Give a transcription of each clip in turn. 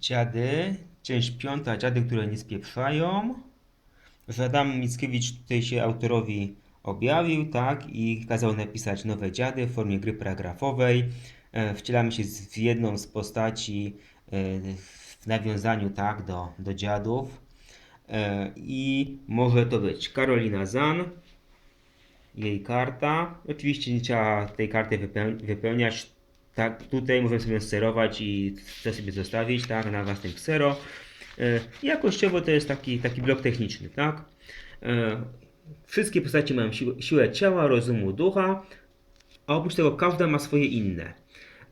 Dziady, część piąta, dziady, które nie spieprzają. Że Adam Mickiewicz tutaj się autorowi objawił, tak, i kazał napisać nowe dziady w formie gry paragrafowej. E, Wcielamy się w jedną z postaci e, w nawiązaniu, tak, do, do dziadów. E, I może to być Karolina Zan, jej karta. Oczywiście nie trzeba tej karty wypeł- wypełniać. Tak, tutaj możemy sobie sterować i to sobie zostawić, tak, na własnym ksero. E, Jakościowo to jest taki, taki blok techniczny, tak. E, Wszystkie postacie mają siłę, siłę ciała, rozumu, ducha, a oprócz tego każda ma swoje inne.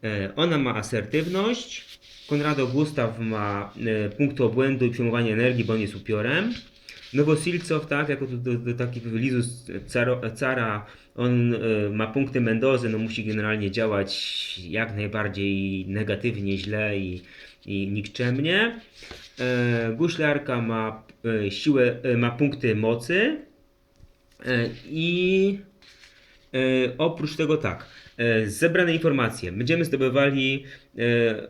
E, Ona ma asertywność, Konrado Gustaw ma punkty obłędu i przyjmowanie energii, bo on jest upiorem. Nowosilcow, tak, jako do, do, do caro, cara, on e, ma punkty Mendozy, no musi generalnie działać jak najbardziej negatywnie, źle i, i nikczemnie. E, Guślarka ma e, siłę, e, ma punkty mocy i e, oprócz tego tak, zebrane informacje. Będziemy zdobywali e, e,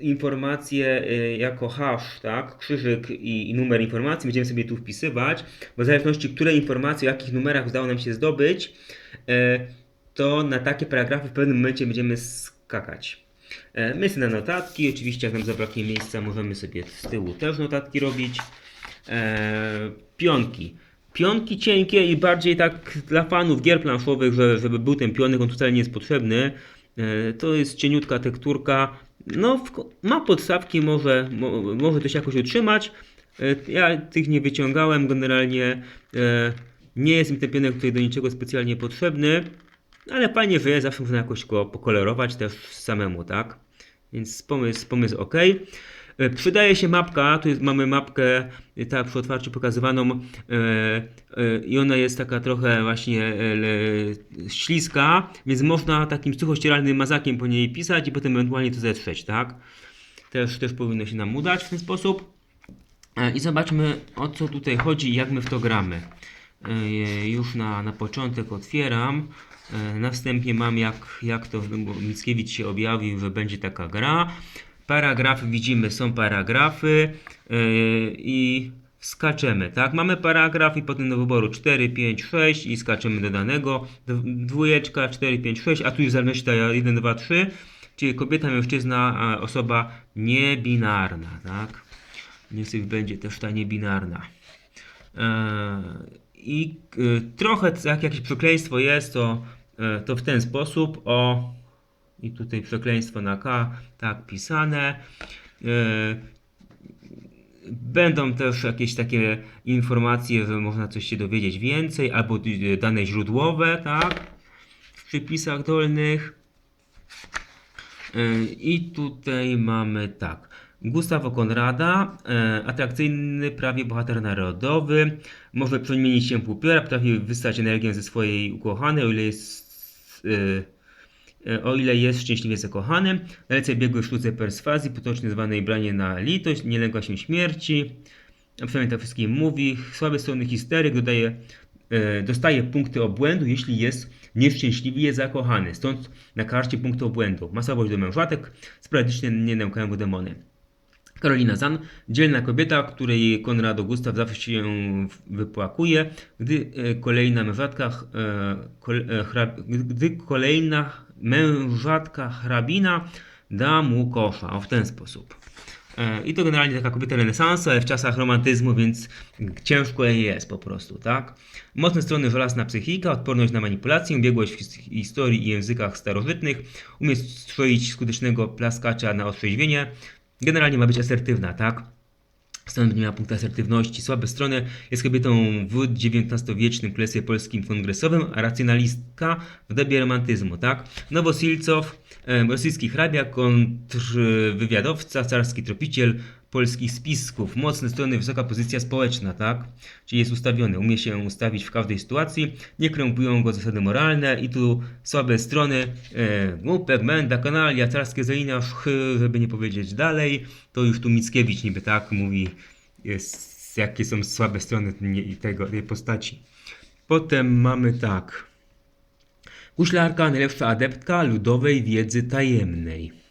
informacje e, jako hash, tak, krzyżyk i, numer informacji. Będziemy sobie tu wpisywać, bo w zależności, które informacje, o jakich numerach udało nam się zdobyć, e, to na takie paragrafy w pewnym momencie będziemy skakać. E, Miejsce na notatki, oczywiście jak nam zabraknie miejsca, możemy sobie z tyłu też notatki robić. E, pionki. Pionki cienkie i bardziej tak dla fanów gier planszowych, że, żeby był ten pionek, on tu wcale nie jest potrzebny. E, to jest cieniutka tekturka. No, ma podstawki, może, mo, może to się jakoś utrzymać. E, ja tych nie wyciągałem, generalnie e, nie jest mi ten pionek tutaj do niczego specjalnie potrzebny. Ale fajnie, że jest, zawsze można jakoś go pokolorować też samemu, tak? Więc pomysł, pomysł ok. E, Przydaje się mapka, tu jest, mamy mapkę tak przy otwarciu pokazywaną e, i ona jest taka trochę właśnie śliska, więc można takim suchościeralnym mazakiem po niej pisać i potem ewentualnie to zetrzeć, tak? Też, też powinno się nam udać w ten sposób. I zobaczmy o co tutaj chodzi i jak my w to gramy. Już na, na początek otwieram. Na wstępie mam jak, jak to Mickiewicz się objawił, że będzie taka gra. Paragrafy widzimy, są paragrafy e, i skaczemy, tak? Mamy paragraf i potem do wyboru 4, 5, 6 i skaczemy do danego. Dw- Dwójeczka, 4, 5, 6, a tu zależności to 1, 2, 3, czyli kobieta, mężczyzna, osoba niebinarna, tak? Niech będzie też ta niebinarna. E, I e, trochę jak jakieś przekleństwo jest, to, to w ten sposób. O, i tutaj przekleństwo na K, tak pisane. E, Będą też jakieś takie informacje, że można coś się dowiedzieć więcej, albo dane źródłowe, tak? W przypisach dolnych. E, I tutaj mamy tak. Gustawo Konrada, e, atrakcyjny prawie bohater narodowy, może przemienić się w upiora, potrafi wystać energię ze swojej ukochanej, o ile jest, o ile jest szczęśliwie zakochanym. Dalece biegły sztuce perswazji, potocznie zwanej branie na litość, nie lęka się śmierci. Przynajmniej tak wszystkim mówi. Słabe strony histeryk dodaje, e, dostaje punkty obłędu, jeśli jest nieszczęśliwie zakochany. Stąd na karcie punkty obłędu. Ma słabość do mężatek, sporadycznie nie nękają go demony. Karolina Zan, dzielna kobieta, której Konrado Gustaw zawsze się wypłakuje, gdy e, kolejna mężatka, e, e, gdy kolejna mężatka hrabina da mu kosza. O, w ten sposób. E, I to generalnie taka kobieta renesansu, ale w czasach romantyzmu, więc ciężko jej jest po prostu, tak? Mocne strony żelazna psychika, odporność na manipulację, biegłość w his- historii i językach starożytnych, umie stroić skutecznego plaskacza na otrzeźwienie, generalnie ma być asertywna, tak? Stąd będzie miała punkt asertywności. Słabe strony jest kobietą w XIX-wiecznym królestwie polskim kongresowym, a racjonalistka w dobie romantyzmu, tak? Nowosilcow, rosyjski hrabia, kontrwywiadowca, carski tropiciel polskich spisków. Mocne strony, wysoka pozycja społeczna, tak? Czyli jest ustawiony, umie się ustawić w każdej sytuacji, nie krępują go zasady moralne i tu słabe strony, e, głupek, menda, kanalia, carskie zajnia, szchy, żeby nie powiedzieć dalej, to już tu Mickiewicz niby tak mówi, jest, jakie są słabe strony tego, tej postaci. Potem mamy tak. Huślarka, najlepsza adeptka ludowej wiedzy tajemnej.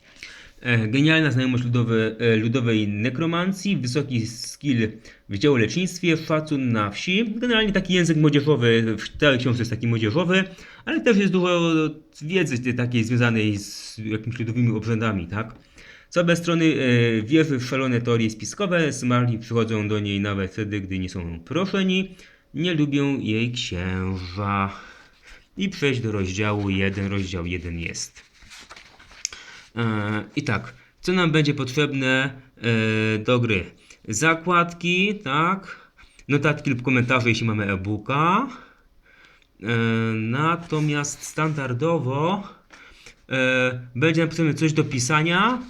E, Genialna znajomość ludowy, e, ludowej nekromancji, wysoki skill w działolecznictwie, szacun na wsi. Generalnie taki język młodzieżowy, w tej książce jest taki młodzieżowy, ale też jest dużo wiedzy takiej związanej z jakimiś ludowymi obrzędami, tak? Z obe strony e, wierzy w szalone teorie spiskowe, smarli przychodzą do niej nawet wtedy, gdy nie są proszeni. Nie lubią jej księża. I przejść do rozdziału 1. Rozdział 1 jest. E, I tak, co nam będzie potrzebne e, do gry? Zakładki, tak. Notatki lub komentarze, jeśli mamy e-booka. E, Natomiast standardowo będzie nam potrzebne coś do pisania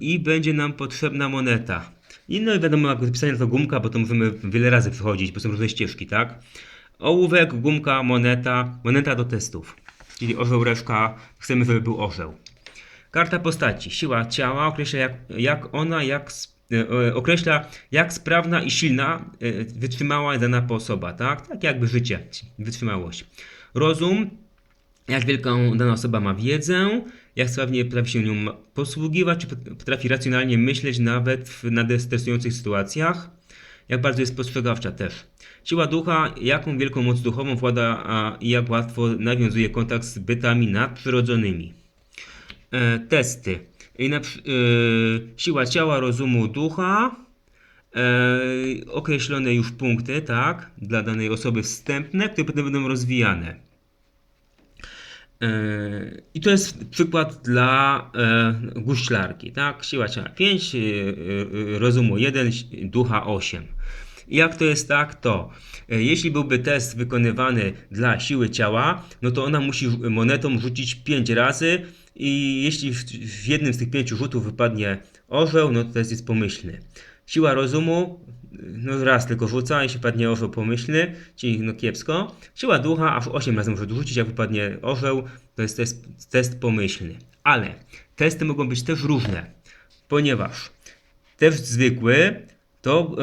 i będzie nam potrzebna moneta. I no i wiadomo, jak do pisania to gumka, bo to możemy wiele razy przechodzić, bo są różne ścieżki, tak? Ołówek, gumka, moneta, moneta do testów. Czyli orzeł, reszka, chcemy, żeby był orzeł. Karta postaci. Siła ciała określa jak, jak ona, jak e, e, określa jak sprawna i silna e, wytrzymała dana osoba, tak? Tak jakby życie, wytrzymałość. Rozum, jak wielką dana osoba ma wiedzę, jak sprawnie potrafi się nią posługiwać, czy potrafi racjonalnie myśleć nawet w nadestresujących sytuacjach, jak bardzo jest postrzegawcza też. Siła ducha, jaką wielką moc duchową włada i jak łatwo nawiązuje kontakt z bytami nadprzyrodzonymi. E, testy. I na, e, siła ciała, rozumu, ducha. E, określone już punkty, tak, dla danej osoby wstępne, które potem będą rozwijane. I to jest przykład dla e, guślarki, tak? Siła ciała 5, e, e, rozumu 1, ducha 8. I Jak to jest tak, to jeśli byłby test wykonywany dla siły ciała, no to ona musi monetą rzucić 5 razy i jeśli w, jednym z tych pięciu rzutów wypadnie orzeł, no to test jest pomyślny. Siła rozumu, no raz tylko rzuca, jeśli padnie orzeł pomyślny, czyli no kiepsko. Siła ducha, aż 8 razy może rzucić, jak wypadnie orzeł, to jest test, test pomyślny. Ale testy mogą być też różne, ponieważ test zwykły to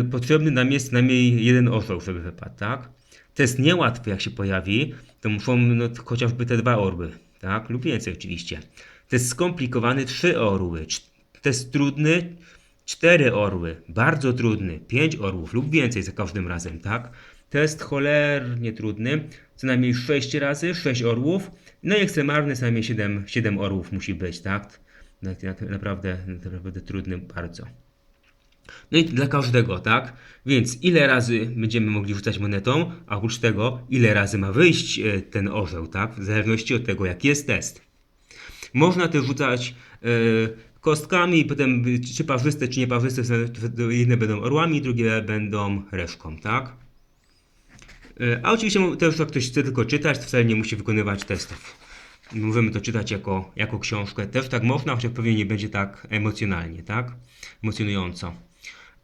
e, potrzebny nam jest najmniej jeden orzeł, żeby wypadł, tak? Test niełatwy, jak się pojawi, to muszą no, chociażby te dwa orły, tak? Lub więcej oczywiście. Test skomplikowany, trzy orły. Cz- Test trudny, cztery orły. Bardzo trudny, pięć orłów lub więcej za każdym razem, tak? Test cholernie trudny, co najmniej sześć razy, sześć orłów. No i ekstremalny, co najmniej siedem, siedem orłów musi być, tak? Tak Naprawdę, naprawdę trudny bardzo. No i dla każdego, tak? Więc ile razy będziemy mogli rzucać monetą, a oprócz tego, ile razy ma wyjść e, ten orzeł, tak? W zależności od tego, jaki jest test. Można też rzucać e, kostkami, i potem czy parzyste, czy nieparzyste, jedne będą orłami, drugie będą reszką, tak? E, a oczywiście też jak ktoś chce tylko czytać, to wcale nie musi wykonywać testów. Możemy to czytać jako, jako książkę. Też tak można, chociaż pewnie nie będzie tak emocjonalnie, tak? Emocjonująco.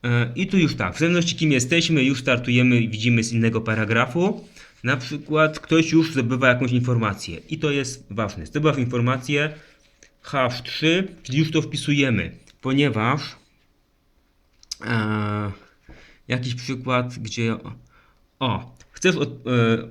E, I tu już tak, w zależności kim jesteśmy, już startujemy i widzimy z innego paragrafu. Na przykład ktoś już zdobywa jakąś informację i to jest ważne. Zdobywa informację hash 3, czyli już to wpisujemy, ponieważ e, jakiś przykład, gdzie o, chcesz od,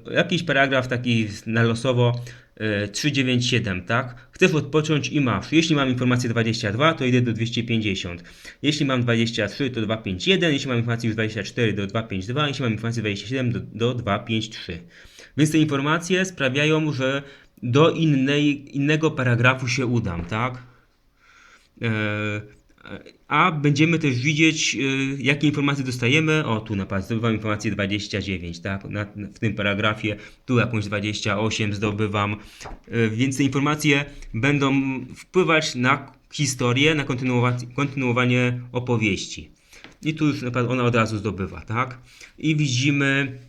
e, jakiś paragraf taki na losowo e, 397, tak? Chcesz odpocząć i masz. Jeśli mam informację 22, to idę do 250. Jeśli mam 23, to 251. Jeśli mam informację już 24, do 252. Jeśli mam informację 27, do, do 253. Więc te informacje sprawiają, że do innej, innego paragrafu się udam, tak? E, A będziemy też widzieć, e, jakie informacje dostajemy. O, tu na przykład zdobywam informację 29, tak? Na, w tym paragrafie, tu jakąś 28 zdobywam. E, Więc te informacje będą wpływać na historię, na kontynuowa- kontynuowanie opowieści. I tu już na przykład ona od razu zdobywa, tak? I widzimy.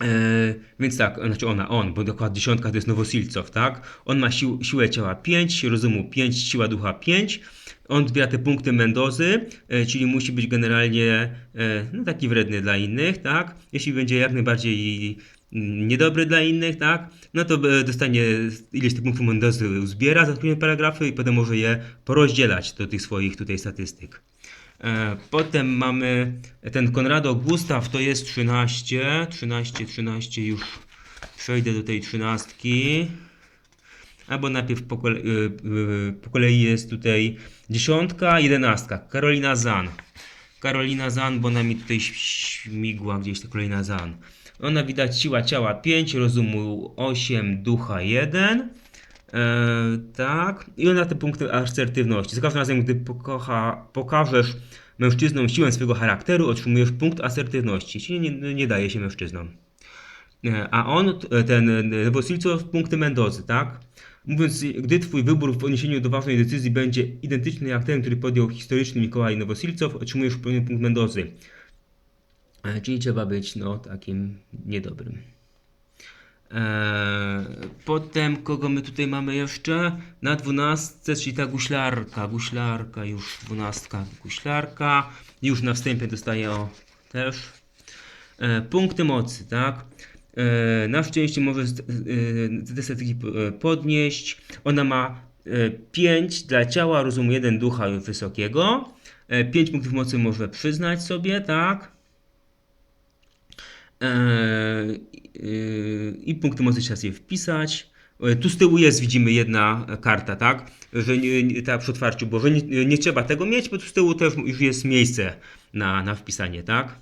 E, więc tak, znaczy ona, on, bo dokład dziesiątka to jest Nowosilcow, tak? On ma sił, siłę ciała 5, rozumu 5, siła ducha 5. On zbiera te punkty Mendozy, e, czyli musi być generalnie e, no, taki wredny dla innych, tak? Jeśli będzie jak najbardziej niedobry dla innych, tak? No to e, dostanie ileś tych punktów Mendozy zbiera za kolejne paragrafy i potem może je porozdzielać do tych swoich tutaj statystyk. Potem mamy ten Konrado Gustaw, to jest 13, 13, 13, już przejdę do tej trzynastki. Albo najpierw po, kole, y, y, po kolei jest tutaj dziesiątka, jedenastka. Karolina Zan. Karolina Zan, bo ona mi tutaj śmigła gdzieś ta Karolina Zan. Ona widać siła ciała 5, rozumu 8, ducha 1. E, tak. I ona te punkty asertywności. Za każdym razem, gdy pokocha, pokażesz mężczyznom siłę swojego charakteru, otrzymujesz punkt asertywności, czyli nie, nie daje się mężczyznom. E, A on, ten Nowosilcow, punkty Mendozy, tak? Mówiąc, gdy twój wybór w odniesieniu do ważnej decyzji będzie identyczny jak ten, który podjął historyczny Mikołaj Nowosilcow, otrzymujesz pełny punkt Mendozy. E, Czyli trzeba być, no, takim niedobrym. Eee, potem kogo my tutaj mamy jeszcze? Na dwunastce, czyli ta guślarka, guślarka, już dwunastka, guślarka. Już na wstępie dostaje o też. E, punkty mocy, tak? E, na szczęście może e, te statystyki e, podnieść. Ona ma e, 5 dla ciała, rozum 1 ducha wysokiego. E, 5 punktów mocy może przyznać sobie, tak? I punkty mocy trzeba sobie wpisać. E, Tu z tyłu jest, widzimy, jedna karta, tak? Że nie, ta przy otwarciu, bo że nie, nie trzeba tego mieć, bo tu z tyłu też już jest miejsce na, na wpisanie, tak?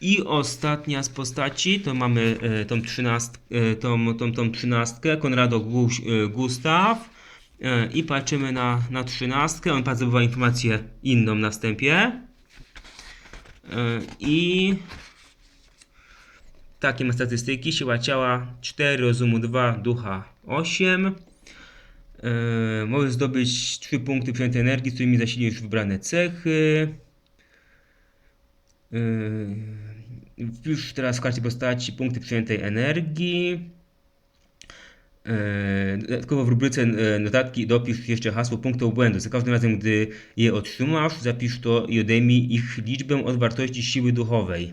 I ostatnia z postaci to mamy e, tą, trzynast, e, tą, tą, tą trzynastkę, Konrado Guś, e, Gustaw. I patrzymy na, na trzynastkę. On zdobywa informację inną na wstępie. I takie ma statystyki. Siła ciała 4, rozumu 2, ducha 8. E, Możesz zdobyć 3 punkty przyjętej energii, z którymi zasilisz wybrane cechy. E, Wpisz teraz w karcie postaci punkty przyjętej energii. E, Dodatkowo w rubryce e, notatki dopisz jeszcze hasło punktu błędu. Za każdym razem, gdy je otrzymasz, zapisz to i odejmij ich liczbę od wartości siły duchowej.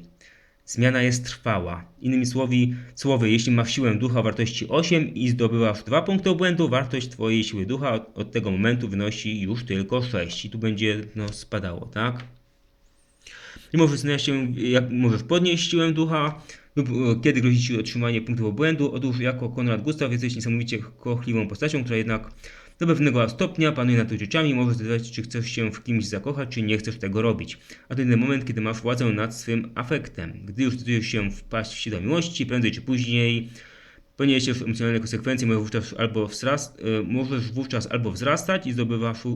Zmiana jest trwała. Innymi słowy, słowy jeśli masz siłę ducha o wartości 8 i zdobywasz 2 punkty obłędu, wartość twojej siły ducha od, od tego momentu wynosi już tylko 6 i tu będzie no, spadało, tak? I możesz zastanawiać się, jak podnieść siłę ducha lub e, kiedy grozi ci otrzymanie punktów obłędu. Otóż jako Konrad Gustaw jesteś niesamowicie kochliwą postacią, która jednak do pewnego stopnia panuje nad uczuciami. Możesz zdecydować, czy chcesz się w kimś zakochać, czy nie chcesz tego robić. A to jedyny moment, kiedy masz władzę nad swym afektem. Gdy już decydujesz się wpaść w siłę miłości, prędzej czy później poniesiesz emocjonalne konsekwencje, możesz wówczas albo, wzrast, e, możesz wówczas albo wzrastać i zdobywasz, e,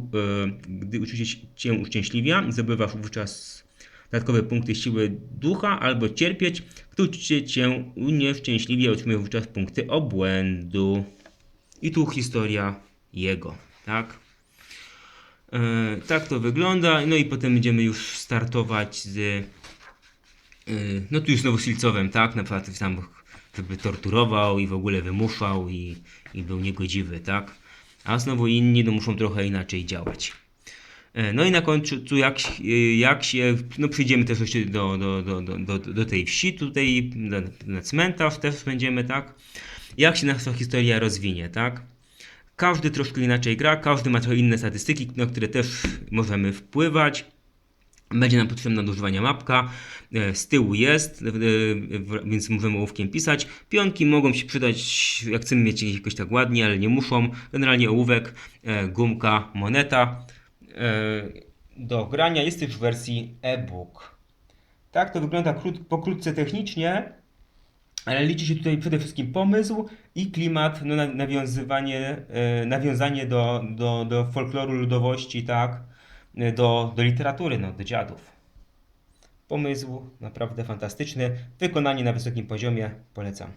gdy uczucie cię uszczęśliwia, zdobywasz wówczas dodatkowe punkty siły ducha, albo cierpieć, uczucie cię unieszczęśliwia, otrzymuje wówczas punkty obłędu. I tu historia jego, tak? E, tak to wygląda. No i potem będziemy już startować z. e, no tu już znowu Silcowem, tak? Na przykład tam żeby torturował i w ogóle wymuszał i, i był niegodziwy, tak? A znowu inni no, muszą trochę inaczej działać. E, No i na końcu, jak, się- jak się, no przyjdziemy też jeszcze do, do, do, do, do, tej wsi tutaj, na, na cmentarz też będziemy, tak? Jak się nasza historia rozwinie, tak? Każdy troszkę inaczej gra, każdy ma trochę inne statystyki, na które też możemy wpływać. Będzie nam potrzebna do używania mapka. E, Z tyłu jest, e, więc możemy ołówkiem pisać. Pionki mogą się przydać, jak chcemy mieć jakoś tak ładnie, ale nie muszą. Generalnie ołówek, e, gumka, moneta. E, Do grania jest też w wersji e-book. Tak to wygląda krót, pokrótce technicznie, ale liczy się tutaj przede wszystkim pomysł i klimat, no, na- nawiązywanie, e, nawiązanie do, do, do folkloru ludowości, tak, e, do, do literatury, no, do dziadów. Pomysł naprawdę fantastyczny, wykonanie na wysokim poziomie, polecam.